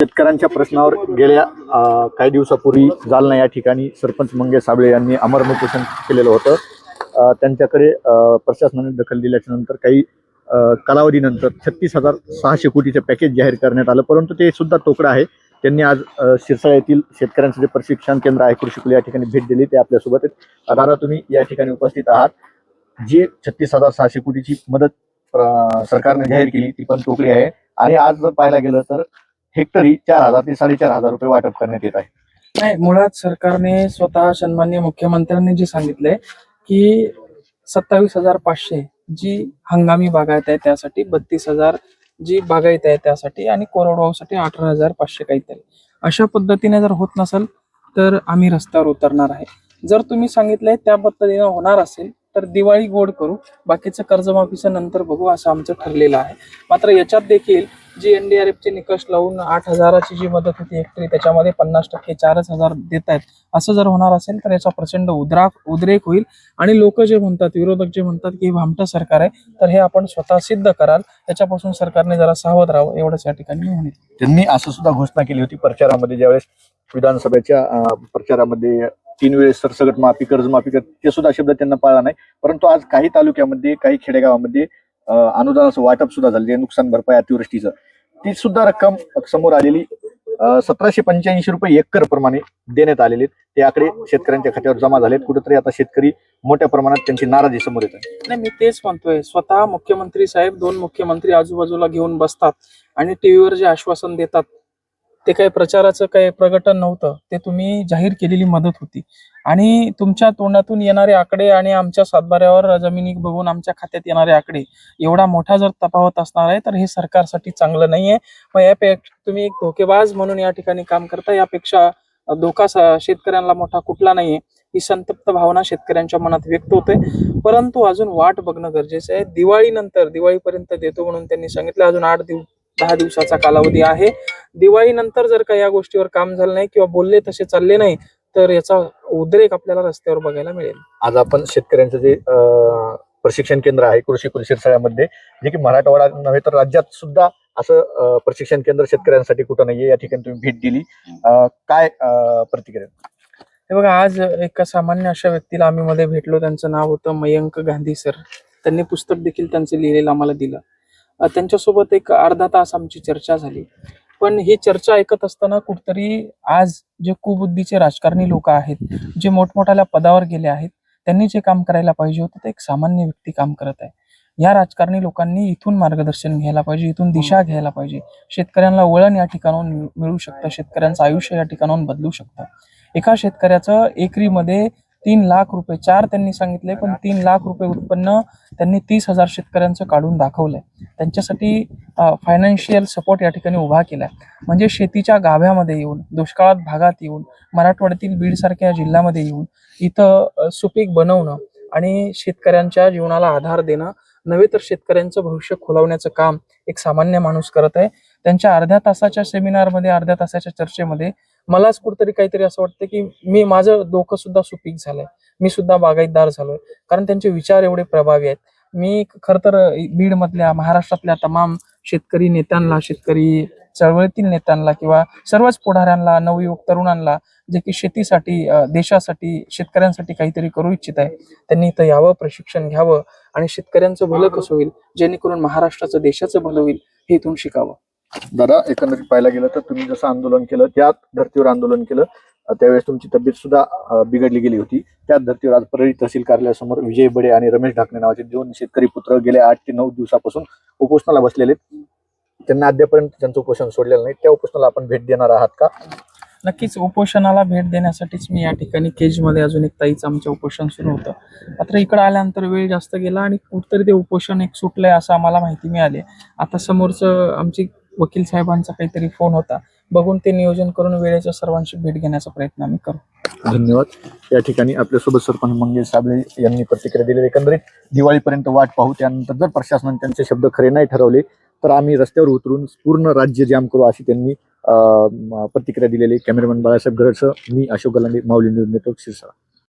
शेतकऱ्यांच्या प्रश्नावर गेल्या काही दिवसापूर्वी जालना या ठिकाणी सरपंच मंगेश साबळे यांनी अमरण उपोषण केलेलं होतं. त्यांच्याकडे प्रशासनाने दखल दिल्याच्या नंतर काही कालावधीनंतर छत्तीस हजार सहाशे कोटीचं पॅकेज जाहीर करण्यात आलं. परंतु ते सुद्धा तोकडं आहे. त्यांनी आज अ, शिरसाळ येथील शेतकऱ्यांचं जे प्रशिक्षण केंद्र आहे कृषीकुल या ठिकाणी भेट दिली. ते आपल्यासोबत आहेत. दादा तुम्ही या ठिकाणी उपस्थित आहात. जे छत्तीस हजार सहाशे कोटीची मदत सरकारने जाहीर केली ती पण तोकडी आहे. आणि आज जर पाहायला गेलं तर हेक्टरी चार हजार ते साडेचार हजार रुपये वाटप करण्यात येत आहे. नाही मुळात सरकारने स्वतः सन्मान्य मुख्यमंत्र्यांनी जे सांगितलंय की सत्तावीस हजार पाचशे जी हंगामी बागायत आहे त्यासाठी बत्तीस हजार जी बागायत आहे त्यासाठी आणि कोरडवाहूसाठी अठरा हजार पाचशे काहीतरी. अशा पद्धतीने जर होत नसेल तर आम्ही रस्त्यावर उतरणार आहे. जर तुम्ही सांगितलंय त्या पद्धतीने होणार असेल तर दिवाळी गोड करू. बाकीचं कर्जमाफीचं नंतर बघू असं आमचं ठरलेलं आहे. मात्र याच्यात देखील जी एनडीआरएफचे निकष लावून आठ हजाराची जी मदत होती हेक्टरी त्याच्यामध्ये पन्नास टक्के चारच हजार देत आहेत असं जर होणार असेल तर याचा प्रचंड उद्राक उद्रेक होईल. आणि लोक जे म्हणतात विरोधक जे म्हणतात की भामटं सरकार आहे तर हे आपण स्वतः सिद्ध कराल. त्याच्यापासून सरकारने जरा सावध राहावं एवढंच या ठिकाणी मी त्यांनी असं सुद्धा घोषणा केली होती प्रचारामध्ये ज्यावेळेस विधानसभेच्या प्रचारामध्ये तीन वेळेस सरसगट माफी कर्जमाफी कर ते सुद्धा शब्द त्यांना पाळला नाही. परंतु आज काही तालुक्यामध्ये काही खेडेगावामध्ये अनुदानाचं वाटप सुद्धा झालं नुकसान भरपाई अतिवृष्टीचं. ती सुद्धा रक्कम समोर आलेली सतराशे पंच्याऐंशी रुपये एकर प्रमाणे देण्यात आलेले ते आकडे शेतकऱ्यांच्या खात्यावर जमा झालेत. कुठेतरी आता शेतकरी मोठ्या प्रमाणात त्यांची नाराजी समोर येत आहे. नाही मी तेच म्हणतोय. स्वतः मुख्यमंत्री साहेब दोन मुख्यमंत्री आजूबाजूला घेऊन बसतात आणि टीव्हीवर जे आश्वासन देतात ते काही प्रचाराचं काही प्रकटन नव्हतं. ते तुम्ही जाहीर केलेली मदत होती. आणि तुमच्या तोंडातून येणारे आकडे आणि आमच्या सातबाऱ्यावर जमिनी बघून आमच्या खात्यात येणारे आकडे एवढा मोठा जर तफावत असणार आहे तर हे सरकारसाठी चांगलं नाहीये. मग यापेक्षा तुम्ही एक धोकेबाज म्हणून या ठिकाणी काम करता यापेक्षा धोका शेतकऱ्यांना मोठा कुठला नाहीये. ही संतप्त भावना शेतकऱ्यांच्या मनात व्यक्त होते. परंतु अजून वाट बघणं गरजेचं आहे. दिवाळीनंतर दिवाळीपर्यंत देतो म्हणून त्यांनी सांगितलं अजून आठ दिवस दहा दिवसाचा कालावधी आहे. दिवाळीनंतर जर का या गोष्टीवर काम झालं नाही किंवा बोलले तसे चालले नाही तर याचा उद्रेक आपल्याला रस्त्यावर बघायला मिळेल. आज आपण शेतकऱ्यांचं जे प्रशिक्षण केंद्र आहे कृषी कुल शिरसाळ्यामध्ये जे की मराठवाडा नव्हे तर राज्यात सुद्धा असं प्रशिक्षण केंद्र शेतकऱ्यांसाठी कुठं नाहीये या ठिकाणी तुम्ही भेट दिली. काय प्रतिक्रिया? हे बघा आज एका सामान्य अशा व्यक्तीला आम्ही मध्ये भेटलो. त्यांचं नाव होतं मयंक गांधी सर. त्यांनी पुस्तक देखील त्यांचं लिहिलेलं आम्हाला दिलं. त्यांच्यासोबत एक अर्धा तास आमची चर्चा झाली. पण ही चर्चा ऐकत असताना कुठतरी आज जे कुबुद्धीचे राजकारणी लोक आहेत जे मोठमोठ्या पदावर गेले आहेत त्यांनी जे काम करायला पाहिजे होतं ते एक सामान्य व्यक्ती काम करत आहे. या राजकारणी लोकांनी इथून मार्गदर्शन घ्यायला पाहिजे इथून दिशा घ्यायला पाहिजे. शेतकऱ्यांना वळण या ठिकाणाहून मिळू शकतं शेतकऱ्यांचं आयुष्य या ठिकाणाहून बदलू शकतं. एका शेतकऱ्याचं एकरीमध्ये तीन लाख रुपये. चार त्यांनी सांगितले पण तीन लाख रुपये उत्पन्न त्यांनी तीस हजार शेतकऱ्यांचं काढून दाखवलंय. त्यांच्यासाठी फायनान्शियल सपोर्ट या ठिकाणी उभा केलाय. म्हणजे शेतीच्या गाभ्यामध्ये येऊन दुष्काळात भागात येऊन मराठवाड्यातील बीड सारख्या जिल्ह्यामध्ये येऊन इथं सुपीक बनवणं आणि शेतकऱ्यांच्या जीवनाला आधार देणं नव्हे तर शेतकऱ्यांचं भविष्य खुलवण्याचं काम एक सामान्य माणूस करत आहे. त्यांच्या अर्ध्या तासाच्या सेमिनारमध्ये अर्ध्या तासाच्या चर्चेमध्ये मलाच कुठतरी काहीतरी असं वाटतं की मी माझं डोकं सुद्धा सुपीक झालंय. मी सुद्धा बागायतदार झालोय. कारण त्यांचे विचार एवढे प्रभावी आहेत. मी खर तर बीड मधल्या महाराष्ट्रातल्या तमाम शेतकरी नेत्यांना शेतकरी चळवळीतील नेत्यांना किंवा सर्वच पुढाऱ्यांना नवयुवक तरुणांना जे की शेतीसाठी देशासाठी शेतकऱ्यांसाठी काहीतरी करू इच्छित आहे त्यांनी इथं यावं प्रशिक्षण घ्यावं आणि शेतकऱ्यांचं भलं कसं होईल जेणेकरून महाराष्ट्राचं देशाचं भलं होईल हे इथून शिकावं. दादा एकंदरीत पाहायला गेलं तर तुम्ही जसं आंदोलन केलं त्याच धर्तीवर आंदोलन केलं त्यावेळेस तुमची तब्येत सुद्धा बिघडली गेली होती. त्याच धर्तीवर आज परळी तहसील कार्यालयासमोर विजय बडे आणि रमेश ढाकणे नावाचे दोन शेतकरी पुत्र गेल्या आठ ते नऊ दिवसापासून उपोषणाला बसलेले त्यांना अद्यापर्यंत त्यांचं उपोषण सोडलेलं नाही. त्या उपोषणाला आपण भेट देणार आहात का? नक्कीच उपोषणाला भेट देण्यासाठीच मी या ठिकाणी केजमध्ये अजून एक ताईचं आमचं उपोषण सुरू होतं. मात्र इकडं आल्यानंतर वेळ जास्त गेला आणि कुठतरी ते उपोषण एक सुटलंय असं आम्हाला माहिती मिळाली. आता समोरचं आमची वकील साहेबांचा काहीतरी फोन होता. बघून ते नियोजन करून वेळेच्या सर्वांशी भेट घेण्याचा प्रयत्न आम्ही करू. धन्यवाद. या ठिकाणी आपल्यासोबत सरपंच मंगेश साबळे यांनी प्रतिक्रिया दिली. एकंदरीत दिवाळीपर्यंत वाट पाहू. त्यानंतर जर प्रशासनाने त्यांचे शब्द खरे नाही ठरवले तर आम्ही रस्त्यावर उतरून पूर्ण राज्य जाम करू अशी त्यांनी प्रतिक्रिया दिलेली. कॅमेरामॅन बाळासाहेब गरडसह मी अशोक गलांडे माऊली न्यूज नेटवर्क शिरसाळा.